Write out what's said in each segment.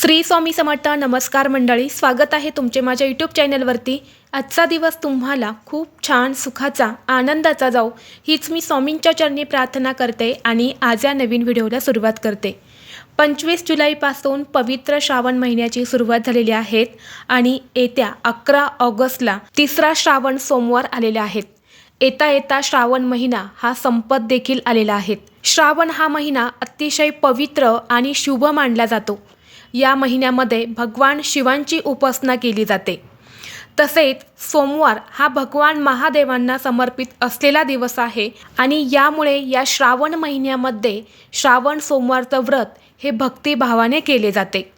श्री स्वामी समर्थ नमस्कार मंडळी स्वागत आहे तुमचे माझ्या यूट्यूब चॅनलवरती आजचा दिवस तुम्हाला खूप छान सुखाचा आनंदाचा जाऊ हीच मी स्वामींच्या चरणी प्रार्थना करते आणि आज या नवीन व्हिडिओला सुरुवात करते. पंचवीस जुलैपासून पवित्र श्रावण महिन्याची सुरुवात झालेली आहेत आणि येत्या अकरा ऑगस्टला तिसरा श्रावण सोमवार आलेले आहेत येता येता श्रावण महिना हा संपत देखील आलेला आहे. श्रावण हा महिना अतिशय पवित्र आणि शुभ मानला जातो. या महिन्यामध्ये भगवान शिवांची उपासना केली जाते. तसेच सोमवार हा भगवान महादेवांना समर्पित असलेला दिवस आहे आणि यामुळे या श्रावण महिन्यामध्ये श्रावण सोमवारचं व्रत हे भक्तिभावाने केले जाते.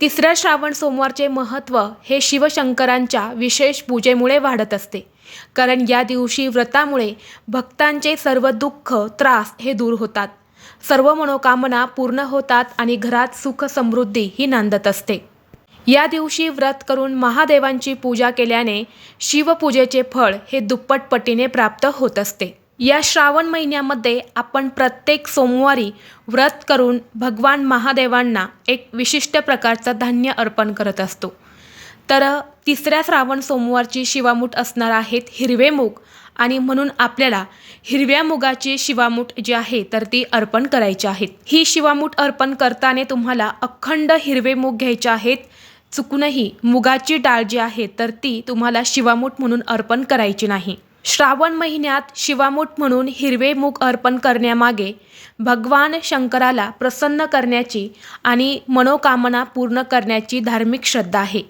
तिसऱ्या श्रावण सोमवारचे महत्त्व हे शिवशंकरांच्या विशेष पूजेमुळे वाढत असते. कारण या दिवशी व्रतामुळे भक्तांचे सर्व दुःख त्रास हे दूर होतात. सर्व मनोकामना पूर्ण होतात आणि घरात सुख समृद्धी ही नांदत असते. या दिवशी व्रत करून महादेवांची पूजा केल्याने शिवपूजेचे फळ हे दुप्पट पटीने प्राप्त होत असते. या श्रावण महिन्यामध्ये आपण प्रत्येक सोमवारी व्रत करून भगवान महादेवांना एक विशिष्ट प्रकारचं धान्य अर्पण करत असतो. तर तिसऱ्या श्रावण सोमवारची शिवामूठ असणार आहेत हिरवे मूग आणि म्हणून आपल्याला हिरव्या मुगाची शिवामूठ जी आहे तर ती अर्पण करायची आहेत. ही शिवामूठ अर्पण करताना तुम्हाला अखंड हिरवे मूग घ्यायचे आहेत. चुकूनही मुगाची डाळ जी आहे तर ती तुम्हाला शिवामूठ म्हणून अर्पण करायची नाही. श्रावण महिन्यात शिवामूठ म्हणून हिरवे मूग अर्पण करण्यामागे भगवान शंकराला प्रसन्न करण्याची आणि मनोकामना पूर्ण करण्याची धार्मिक श्रद्धा आहे.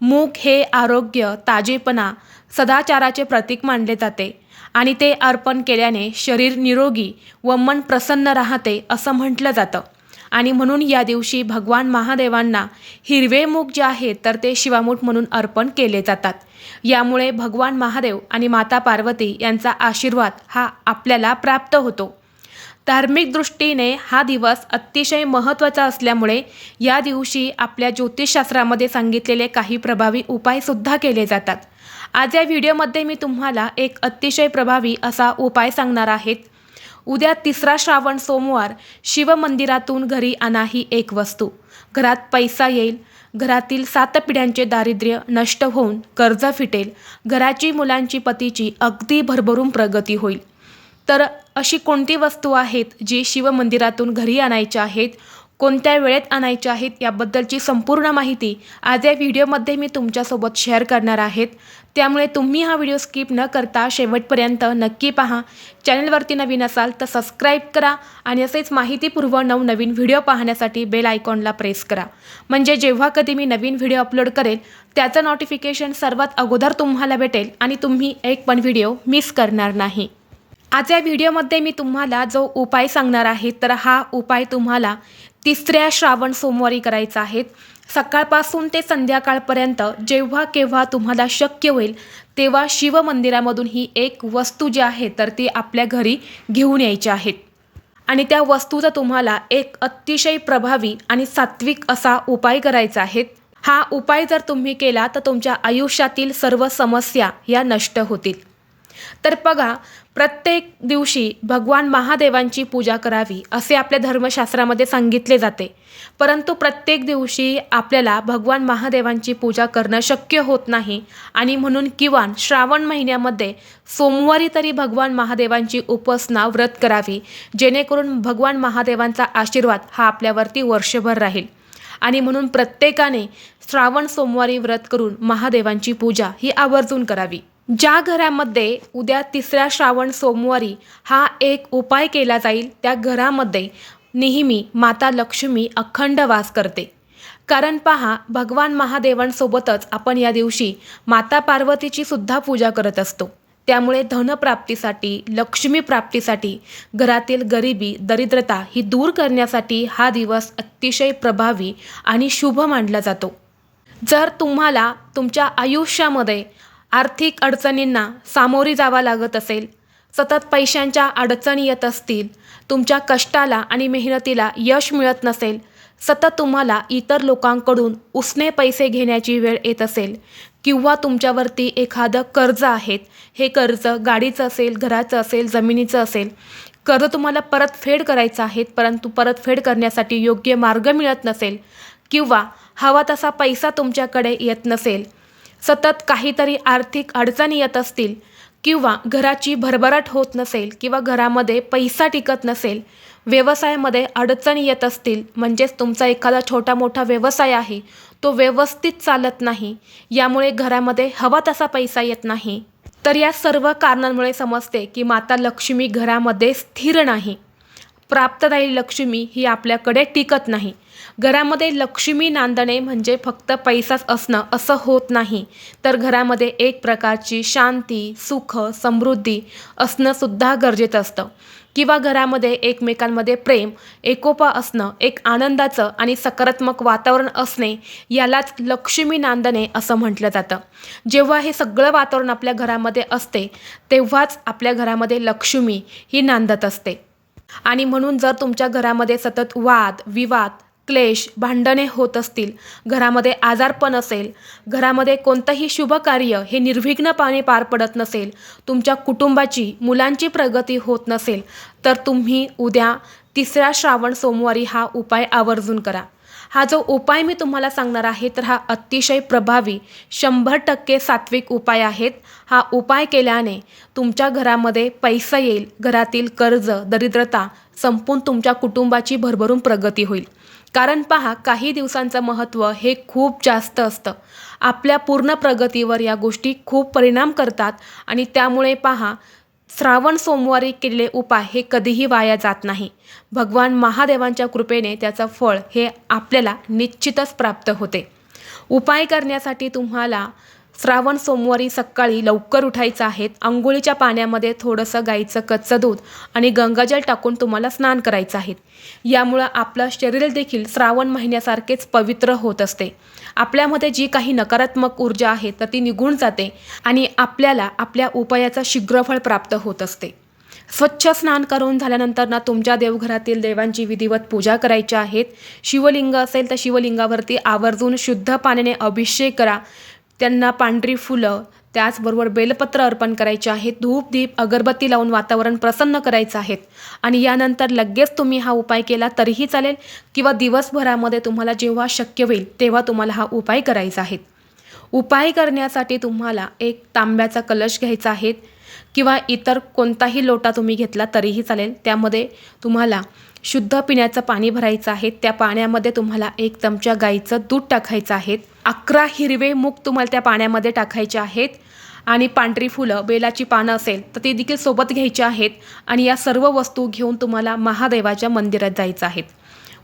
मूग हे आरोग्य ताजेपणा सदाचाराचे प्रतीक मानले जाते आणि ते अर्पण केल्याने शरीर निरोगी व मन प्रसन्न राहते असं म्हटलं जातं. आणि म्हणून या दिवशी भगवान महादेवांना हिरवे मूग जे आहे तर ते शिवामूठ म्हणून अर्पण केले जातात. यामुळे भगवान महादेव आणि माता पार्वती यांचा आशीर्वाद हा आपल्याला प्राप्त होतो. धार्मिक दृष्टीने हा दिवस अतिशय महत्त्वाचा असल्यामुळे या दिवशी आपल्या ज्योतिषशास्त्रामध्ये सांगितलेले काही प्रभावी उपायसुद्धा केले जातात. आज या व्हिडिओमध्ये मी तुम्हाला एक अतिशय प्रभावी असा उपाय सांगणार आहेत. उद्या तिसरा श्रावण सोमवार शिवमंदिरातून घरी आणा ही एक वस्तू. घरात पैसा येईल. घरातील सात पिढ्यांचे दारिद्र्य नष्ट होऊन कर्ज फिटेल. घराची मुलांची पतीची अगदी भरभरून प्रगती होईल. तर अशी कोणती वस्तू आहेत जी शिवमंदिरातून घरी आणायच्या आहेत? कोणत्या वेळेत आणायच्या आहेत? याबद्दलची संपूर्ण माहिती आज या व्हिडिओमध्ये मी तुमच्यासोबत शेअर करणार आहेत. त्यामुळे तुम्ही हा व्हिडिओ स्किप न करता शेवटपर्यंत नक्की पहा. चॅनलवरती नवीन असाल तर सबस्क्राईब करा आणि असेच माहितीपूर्व नवनवीन व्हिडिओ पाहण्यासाठी बेल आयकॉनला प्रेस करा. म्हणजे जेव्हा कधी मी नवीन व्हिडिओ अपलोड करेल त्याचं नोटिफिकेशन सर्वात अगोदर तुम्हाला भेटेल आणि तुम्ही एक पण व्हिडिओ मिस करणार नाही. आज या व्हिडिओमध्ये मी तुम्हाला जो उपाय सांगणार आहे तर हा उपाय तुम्हाला तिसऱ्या श्रावण सोमवारी करायचा आहे. सकाळपासून ते संध्याकाळपर्यंत जेव्हा केव्हा तुम्हाला शक्य होईल तेव्हा शिवमंदिरामधून ही एक वस्तू जी आहे तर ती आपल्या घरी घेऊन यायची आहेत आणि त्या वस्तूचा तुम्हाला एक अतिशय प्रभावी आणि सात्विक असा उपाय करायचा आहे. हा उपाय जर तुम्ही केला तर तुमच्या आयुष्यातील सर्व समस्या या नष्ट होतील. तर बघा प्रत्येक दिवशी भगवान महादेवांची पूजा करावी असे आपल्या धर्मशास्त्रामध्ये सांगितले जाते. परंतु प्रत्येक दिवशी आपल्याला भगवान महादेवांची पूजा करणं शक्य होत नाही आणि म्हणून किमान श्रावण महिन्यामध्ये सोमवारी तरी भगवान महादेवांची उपासना व्रत करावी जेणेकरून भगवान महादेवांचा आशीर्वाद हा आपल्यावरती वर्षभर राहील. आणि म्हणून प्रत्येकाने श्रावण सोमवारी व्रत करून महादेवांची पूजा ही आवर्जून करावी. ज्या घरामध्ये उद्या तिसऱ्या श्रावण सोमवारी हा एक उपाय केला जाईल त्या घरामध्ये नेहमी माता लक्ष्मी अखंड वास करते. कारण पहा भगवान महादेवांसोबतच आपण या दिवशी माता पार्वतीची सुद्धा पूजा करत असतो. त्यामुळे धनप्राप्तीसाठी लक्ष्मी प्राप्तीसाठी घरातील गरिबी दरिद्रता ही दूर करण्यासाठी हा दिवस अतिशय प्रभावी आणि शुभ मानला जातो. जर तुम्हाला तुमच्या आयुष्यामध्ये आर्थिक अडचणींना सामोरी जावा लागत असेल. सतत पैशांच्या अडचणी येत असतील. तुमच्या कष्टाला आणि मेहनतीला यश मिळत नसेल. सतत तुम्हाला इतर लोकांकडून उसने पैसे घेण्याची वेळ येत असेल. किंवा तुमच्यावरती एखादं कर्ज आहेत. हे कर्ज गाडीचं असेल घराचं असेल जमिनीचं असेल. कर्ज तुम्हाला परतफेड करायचं आहे परंतु परतफेड करण्यासाठी योग्य मार्ग मिळत नसेल. किंवा हवा तसा पैसा तुमच्याकडे येत नसेल. सतत काहीतरी आर्थिक अडचणी येत असतील किंवा घराची भरभराट होत नसेल किंवा घरामध्ये पैसा टिकत नसेल व्यवसायामध्ये अडचणी येत असतील म्हणजेच तुमचा एखादा छोटा मोठा व्यवसाय आहे तो व्यवस्थित चालत नाही यामुळे घरामध्ये हवा तसा पैसा येत नाही. तर या सर्व कारणांमुळे समजते की माता लक्ष्मी घरामध्ये स्थिर नाही. प्राप्तदायी लक्ष्मी ही आपल्याकडे टिकत नाही. घरामध्ये लक्ष्मी नांदणे म्हणजे फक्त पैसाच असणं असं होत नाही. तर घरामध्ये एक प्रकारची शांती सुख समृद्धी असणं सुद्धा गरजेचं असतं. किंवा घरामध्ये एकमेकांमध्ये प्रेम एकोपा असणं एक आनंदाचं आणि सकारात्मक वातावरण असणे यालाच लक्ष्मी नांदणे असं म्हटलं जातं. जेव्हा हे सगळं वातावरण आपल्या घरामध्ये असते तेव्हाच आपल्या घरामध्ये लक्ष्मी ही नांदत असते. आणि म्हणून जर तुमच्या घरामध्ये सतत वाद विवाद क्लेश भांडणे होत असतील घरामध्ये आजारपण असेल घरामध्ये कोणतंही शुभ कार्य हे निर्विघ्नपणे पार पडत नसेल तुमच्या कुटुंबाची मुलांची प्रगती होत नसेल तर तुम्ही उद्या तिसऱ्या श्रावण सोमवारी हा उपाय आवर्जून करा. हा जो उपाय मी तुम्हाला सांगणार आहे तर हा अतिशय प्रभावी शंभर टक्के सात्विक उपाय आहेत. हा उपाय केल्याने तुमच्या घरामध्ये पैसा येईल घरातील कर्ज दरिद्रता संपून तुमच्या कुटुंबाची भरभरून प्रगती होईल. कारण पहा काही दिवसांचं महत्त्व हे खूप जास्त असतं. आपल्या पूर्ण प्रगतीवर या गोष्टी खूप परिणाम करतात आणि त्यामुळे पहा श्रावण सोमवारी केलेले उपाय हे कधीही वाया जात नाही. भगवान महादेवांच्या कृपेने त्याचं फळ हे आपल्याला निश्चितच प्राप्त होते. उपाय करण्यासाठी तुम्हाला श्रावण सोमवारी सकाळी लवकर उठायचं आहे. आंघोळीच्या पाण्यामध्ये थोडंसं गाईचं कच्चं दूध आणि गंगाजल टाकून तुम्हाला स्नान करायचं आहे. यामुळं आपलं शरीर देखील श्रावण महिन्यासारखेच पवित्र होत असते. आपल्यामध्ये जी काही नकारात्मक ऊर्जा आहे तर ती निघून जाते आणि आपल्याला आपल्या उपायाचं शीघ्रफळ प्राप्त होत असते. स्वच्छ स्नान करून झाल्यानंतर ना तुमच्या देवघरातील देवांची विधिवत पूजा करायची आहेत शिवलिंग असेल तर शिवलिंगावरती आवर्जून शुद्ध पाण्याने अभिषेक करा. त्यांना पांढरी फुलं त्याचबरोबर बेलपत्र अर्पण करायचे आहेत. धूप दीप अगरबत्ती लावून वातावरण प्रसन्न करायचं आहेत. आणि यानंतर लगेच तुम्ही हा उपाय केला तरीही चालेल किंवा दिवसभरामध्ये तुम्हाला जेव्हा शक्य होईल तेव्हा तुम्हाला हा उपाय करायचा आहे. उपाय करण्यासाठी तुम्हाला एक तांब्याचा कलश घ्यायचा आहे. किंवा इतर कोणताही लोटा तुम्ही घेतला तरीही चालेल. त्यामध्ये तुम्हाला शुद्ध पिण्याचं पाणी भरायचं आहे. त्या पाण्यामध्ये तुम्हाला एक चमचा गाईचं दूध टाकायचं आहे. अकरा हिरवे मूग तुम्हाला त्या पाण्यामध्ये टाकायचे आहेत. आणि पांढरी फुलं बेलाची पानं असेल तर ती देखील सोबत घ्यायची आहेत. आणि या सर्व वस्तू घेऊन तुम्हाला महादेवाच्या मंदिरात जायचं आहेत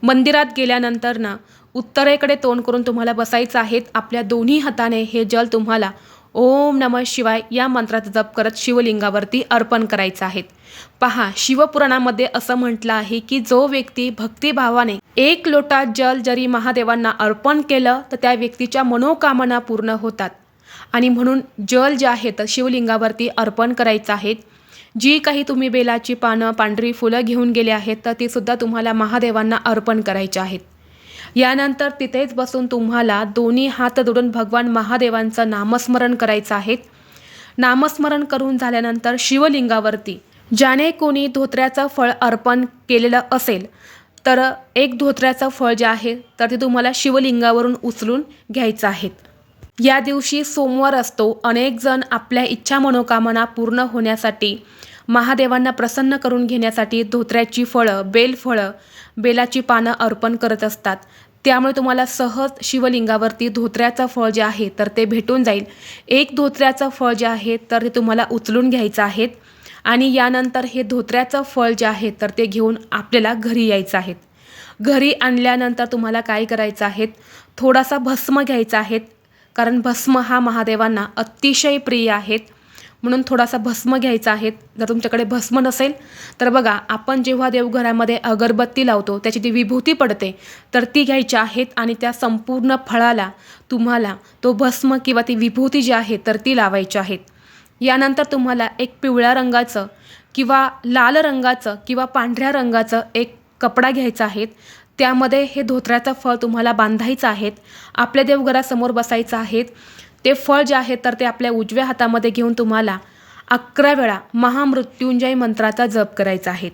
मंदिरात गेल्यानंतर ना उत्तरेकडे तोंड करून तुम्हाला बसायचं आहेत आपल्या दोन्ही हाताने हे जल तुम्हाला ओम नमः शिवाय या मंत्राचा जप करत शिवलिंगावरती अर्पण करायचं आहे. पहा शिवपुराणामध्ये असं म्हटलं आहे की जो व्यक्ती भक्तिभावाने एक लोटा जल जरी महादेवांना अर्पण केलं तर त्या व्यक्तीच्या मनोकामना पूर्ण होतात. आणि म्हणून जल जे आहे तर शिवलिंगावरती अर्पण करायचं आहे. जी काही तुम्ही बेलाची पानं पांढरी फुलं घेऊन गेले आहेत तर ती सुद्धा तुम्हाला महादेवांना अर्पण करायची आहेत. यानंतर तिथेच बसून तुम्हाला दोन्ही हात जोडून भगवान महादेवांचं नामस्मरण करायचं आहे. नामस्मरण करून झाल्यानंतर शिवलिंगावरती ज्याने कोणी धोत्र्याचं फळ अर्पण केलेलं असेल तर एक धोत्र्याचं फळ जे आहे तर ते तुम्हाला शिवलिंगावरून उचलून घ्यायचं आहे. या दिवशी सोमवार असतो अनेक जण आपल्या इच्छा मनोकामना पूर्ण होण्यासाठी महादेवांना प्रसन्न करून घेण्यासाठी धोत्र्याची फळं बेलफळं बेलाची पानं अर्पण करत असतात. त्यामुळे तुम्हाला सहज शिवलिंगावरती धोत्र्याचं फळ जे आहे तर ते भेटून जाईल. एक धोत्र्याचं फळ जे आहे तर ते तुम्हाला उचलून घ्यायचं आहे आणि यानंतर हे धोत्र्याचं फळ जे आहे तर ते घेऊन आपल्याला घरी यायचं आहे. घरी आणल्यानंतर तुम्हाला काय करायचं आहे थोडासा भस्म घ्यायचा आहे कारण भस्म हा महादेवांना अतिशय प्रिय आहेत म्हणून थोडासा भस्म घ्यायचा आहे. जर तुमच्याकडे भस्म नसेल तर बघा आपण जेव्हा देवघरामध्ये अगरबत्ती लावतो त्याची ती विभूती पडते तर ती घ्यायची आहेत आणि त्या संपूर्ण फळाला तुम्हाला तो भस्म किंवा ती विभूती जी आहे तर ती लावायची आहेत. यानंतर तुम्हाला एक पिवळ्या रंगाचं किंवा लाल रंगाचं किंवा पांढऱ्या रंगाचं एक कपडा घ्यायचा आहे. त्यामध्ये हे धोत्र्याचं फळ तुम्हाला बांधायचं आहेत आपल्या देवघरासमोर बसायचं आहेत ते फळ जे आहे तर ते आपल्या उजव्या हातामध्ये घेऊन तुम्हाला अकरा वेळा महामृत्युंजय मंत्राचा जप करायचा आहे.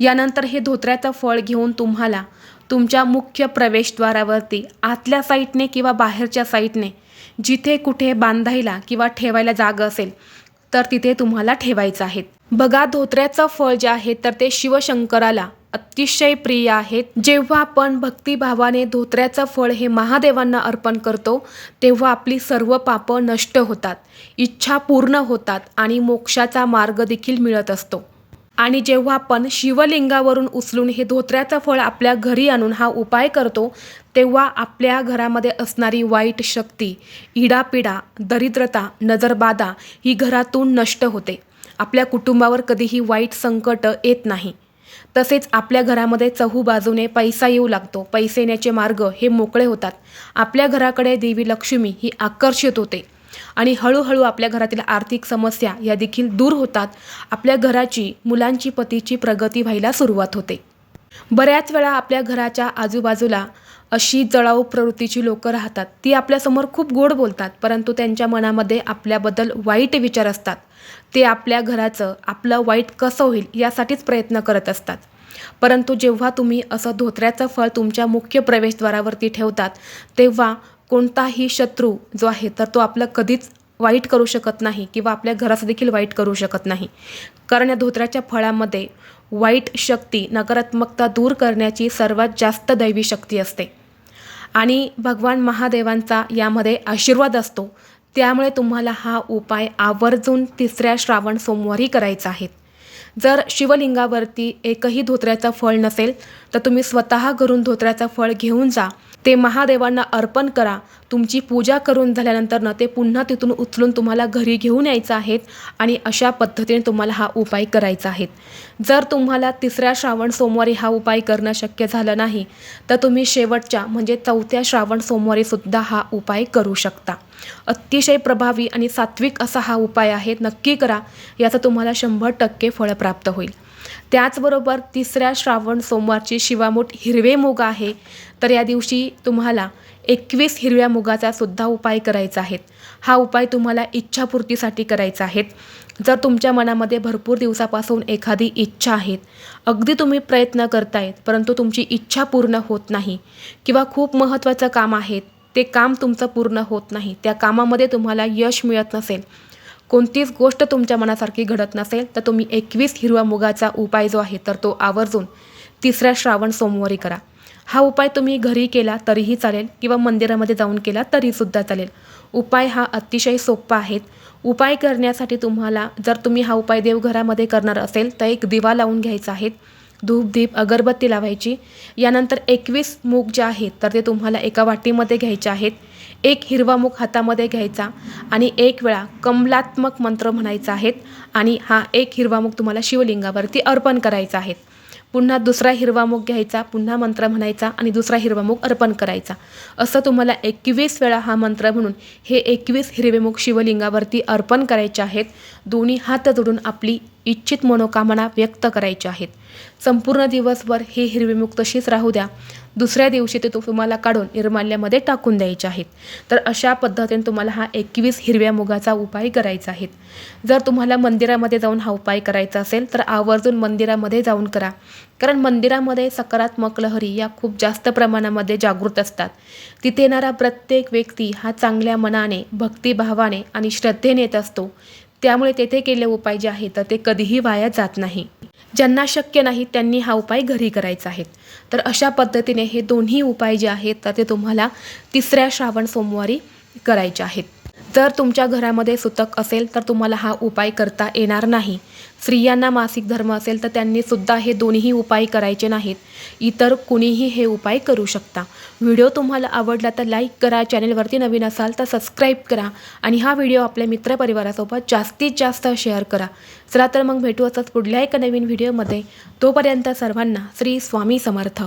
यानंतर हे धोत्र्याचं फळ घेऊन तुम्हाला तुमच्या मुख्य प्रवेशद्वारावरती आतल्या साईडने किंवा बाहेरच्या साईडने जिथे कुठे बांधायला किंवा ठेवायला जागा असेल तर तिथे तुम्हाला ठेवायचं आहे. बघा धोत्र्याचं फळ जे आहे तर ते शिवशंकराला अतिशय प्रिय आहेत. जेव्हा आपण भक्तिभावाने धोत्र्याचं फळ हे महादेवांना अर्पण करतो तेव्हा आपली सर्व पापं नष्ट होतात इच्छा पूर्ण होतात आणि मोक्षाचा मार्ग देखील मिळत असतो. आणि जेव्हा आपण शिवलिंगावरून उचलून हे धोत्र्याचं फळ आपल्या घरी आणून हा उपाय करतो तेव्हा आपल्या घरामध्ये असणारी वाईट शक्ती इडापिडा दरिद्रता नजरबाधा ही घरातून नष्ट होते. आपल्या कुटुंबावर कधीही वाईट संकट येत नाही. तसेच आपल्या घरामध्ये चहू बाजूने पैसा येऊ लागतो. पैसे येण्याचे मार्ग हे मोकळे होतात. आपल्या घराकडे देवी लक्ष्मी ही आकर्षित होते. आणि हळूहळू आपल्या घरातील आर्थिक समस्या या देखील दूर होतात. आपल्या घराची मुलांची पतीची प्रगती व्हायला सुरुवात होते. बऱ्याच वेळा आपल्या घराच्या आजूबाजूला अशी जळाऊ प्रवृत्तीची लोकं राहतात. ती आपल्यासमोर खूप गोड बोलतात परंतु त्यांच्या मनामध्ये आपल्याबद्दल वाईट विचार असतात. ते आपल्या घराचं आपलं वाईट कसं होईल यासाठीच प्रयत्न करत असतात. परंतु जेव्हा तुम्ही असं धोत्र्याचं फळ तुमच्या मुख्य प्रवेशद्वारावरती ठेवतात तेव्हा कोणताही शत्रू जो आहे तर तो आपलं कधीच वाईट करू शकत नाही किंवा आपल्या घराचं देखील वाईट करू शकत नाही. कारण या धोत्र्याच्या फळामध्ये वाईट शक्ती नकारात्मकता दूर करण्याची सर्वात जास्त दैवी शक्ती असते. आणि भगवान महादेवांचा यामध्ये आशीर्वाद असतो. त्यामुळे तुम्हाला हा उपाय आवर्जून तिसऱ्या श्रावण सोमवारी करायचा आहे. जर शिवलिंगावरती एकही धोत्र्याचं फळ नसेल तर तुम्ही स्वतः घरून धोत्र्याचं फळ घेऊन जा. ते महादेवांना अर्पण करा. तुमची पूजा करून झाल्यानंतर ना ते पुन्हा तिथून उचलून तुम्हाला घरी घेऊन यायचं आहेत आणि अशा पद्धतीने तुम्हाला हा उपाय करायचा आहे. जर तुम्हाला तिसऱ्या श्रावण सोमवारी हा उपाय करणं शक्य झालं नाही तर तुम्ही शेवटच्या म्हणजे चौथ्या श्रावण सोमवारीसुद्धा हा उपाय करू शकता. अतिशय प्रभावी आणि सात्विक असा हा उपाय आहे नक्की करा. याचं तुम्हाला शंभर टक्के फळ प्राप्त होईल. त्याचबरोबर तिसऱ्या श्रावण सोमवारची शिवामूठ हिरवे मुग आहे तर या दिवशी तुम्हाला एकवीस हिरव्या मुगाचा सुद्धा उपाय करायचा आहे. हा उपाय तुम्हाला इच्छापूर्तीसाठी करायचा आहे. जर तुमच्या मनामध्ये भरपूर दिवसापासून एखादी इच्छा आहेत अगदी तुम्ही प्रयत्न करतायत परंतु तुमची इच्छा पूर्ण होत नाही किंवा खूप महत्त्वाचं काम आहे ते काम तुमचं पूर्ण होत नाही. त्या कामामध्ये तुम्हाला यश मिळत नसेल. कोणतीच गोष्ट तुमच्या मनासारखी घडत नसेल तर तुम्ही एकवीस हिरवा मुगाचा उपाय जो आहे तर तो आवर्जून तिसऱ्या श्रावण सोमवारी करा. हा उपाय तुम्ही घरी केला तरीही चालेल किंवा मंदिरामध्ये जाऊन केला तरीसुद्धा चालेल. उपाय हा अतिशय सोपा आहे. उपाय करण्यासाठी तुम्हाला जर तुम्ही हा उपाय देवघरामध्ये करणार असेल तर एक दिवा लावून घ्यायचा आहे. धूप दीप अगरबत्ती लावायची. यानंतर एकवीस मूग जे आहेत तर ते तुम्हाला एका वाटीमध्ये घ्यायचे आहेत. एक हिरवा मूग हातामध्ये घ्यायचा आणि एक वेळा कमलात्मक मंत्र म्हणायचा आहेत आणि हा एक हिरवा मूग तुम्हाला शिवलिंगावरती अर्पण करायचा आहे. पुन्हा दुसरा हिरवा मूग घ्यायचा पुन्हा मंत्र म्हणायचा आणि दुसरा हिरवा मूग अर्पण करायचा. असं तुम्हाला एकवीस वेळा हा मंत्र म्हणून हे एकवीस हिरवे मूग शिवलिंगावरती अर्पण करायचे आहेत. दोन्ही हात जोडून आपली इच्छित मनोकामना व्यक्त करायच्या आहेत. संपूर्ण दिवसभर हे हिरवे मूग तशीच राहू द्या. दुसऱ्या दिवशी ते तु- तुम्हाला काढून निर्माल्यामध्ये टाकून द्यायचे आहेत. तर अशा पद्धतीने तुम्हाला हा एकवीस हिरव्या मुगाचा उपाय करायचा आहे. जर तुम्हाला मंदिरामध्ये जाऊन हा उपाय करायचा असेल तर आवर्जून मंदिरामध्ये जाऊन करा. कारण मंदिरामध्ये सकारात्मक लहरी या खूप जास्त प्रमाणामध्ये जागृत असतात. तिथे येणारा प्रत्येक व्यक्ती हा चांगल्या मनाने भक्तिभावाने आणि श्रद्धेने येत असतो. त्यामुळे तेथे केले उपाय जे आहेत तर ते कधीही वाया जात नाही. ज्यांना शक्य नाही त्यांनी हा उपाय घरी करायचा आहे. तर अशा पद्धतीने हे दोन्ही उपाय जे आहेत तर ते तुम्हाला तिसऱ्या श्रावण सोमवारी करायचे आहेत. जर तुमच्या घरामध्ये सुतक असेल तर तुम्हाला हा उपाय करता येणार नाही. स्त्रियांना मासिक धर्म असेल तर त्यांनीसुद्धा हे दोन्ही उपाय करायचे नाहीत. इतर कुणीही हे उपाय करू शकता. व्हिडिओ तुम्हाला आवडला तर लाईक करा चॅनेलवरती नवीन असाल तर सबस्क्राईब करा आणि हा व्हिडिओ आपल्या मित्रपरिवारासोबत जास्तीत जास्त शेअर करा. चला तर मग भेटू असंच पुढल्या एका नवीन व्हिडिओमध्ये. तोपर्यंत सर्वांना श्री स्वामी समर्थ.